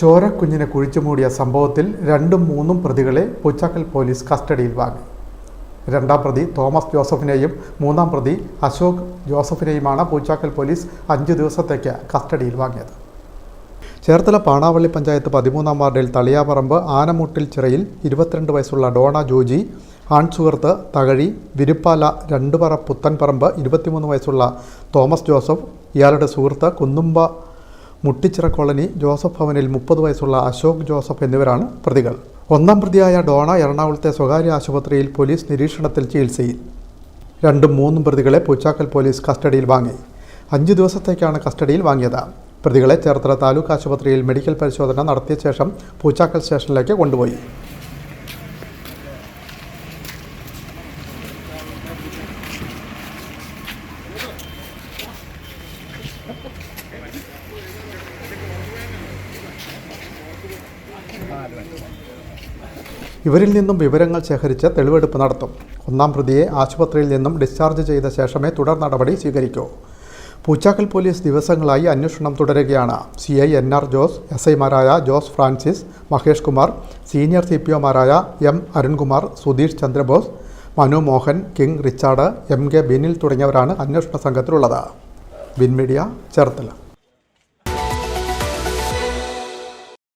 ചോരക്കുഞ്ഞിനെ കുഴിച്ചുമൂടിയ സംഭവത്തിൽ രണ്ടും മൂന്നും പ്രതികളെ പൂച്ചാക്കൽ പോലീസ് കസ്റ്റഡിയിൽ വാങ്ങി. രണ്ടാം പ്രതി തോമസ് ജോസഫിനെയും മൂന്നാം പ്രതി അശോക് ജോസഫിനെയുമാണ് പൂച്ചാക്കൽ പോലീസ് അഞ്ച് ദിവസത്തേക്ക് കസ്റ്റഡിയിൽ വാങ്ങിയത്. ചേർത്തല പാണാവള്ളി പഞ്ചായത്ത് പതിമൂന്നാം വാർഡിൽ തളിയാപറമ്പ് ആനമുട്ടിൽ ചിറയിൽ ഇരുപത്തിരണ്ട് വയസ്സുള്ള ഡോണ ജോജി ആൺസുഹൃത്ത് തകഴി വിരുപ്പാല രണ്ടുപറ പുത്തൻപറമ്പ് ഇരുപത്തിമൂന്ന് വയസ്സുള്ള തോമസ് ജോസഫ് ഇയാളുടെ സുഹൃത്ത് കുന്നുമ്പ മുട്ടിച്ചിറ കോളനി ജോസഫ് ഭവനിൽ മുപ്പത് വയസ്സുള്ള അശോക് ജോസഫ് എന്നിവരാണ് പ്രതികൾ. ഒന്നാം പ്രതിയായ ഡോണ എറണാകുളത്തെ സ്വകാര്യ ആശുപത്രിയിൽ പോലീസ് നിരീക്ഷണത്തിൽ ചികിത്സയിൽ. രണ്ടും മൂന്നും പ്രതികളെ പൂച്ചാക്കൽ പോലീസ് കസ്റ്റഡിയിൽ വാങ്ങി. അഞ്ച് ദിവസത്തേക്കാണ് കസ്റ്റഡിയിൽ വാങ്ങിയത്. പ്രതികളെ ചേർത്തല താലൂക്ക് ആശുപത്രിയിൽ മെഡിക്കൽ പരിശോധന നടത്തിയ ശേഷം പൂച്ചാക്കൽ സ്റ്റേഷനിലേക്ക് കൊണ്ടുപോയി. ഇവരിൽ നിന്നും വിവരങ്ങൾ ശേഖരിച്ച് തെളിവെടുപ്പ് നടത്തും. ഒന്നാം പ്രതിയെ ആശുപത്രിയിൽ നിന്നും ഡിസ്ചാർജ് ചെയ്ത ശേഷമേ തുടർ നടപടി സ്വീകരിക്കൂ. പൂച്ചാക്കൽ പോലീസ് ദിവസങ്ങളായി അന്വേഷണം തുടരുകയാണ്. C I N R Jose S ഐമാരായ Jose Francis Mahesh Kumar senior C P ഒമാരായ M Arunkumar Sudheesh Chandrabose Manu Mohan king Richard M K Binil തുടങ്ങിയവരാണ് അന്വേഷണ സംഘത്തിലുള്ളത്. ബിൻ മീഡിയ ചേർത്തല.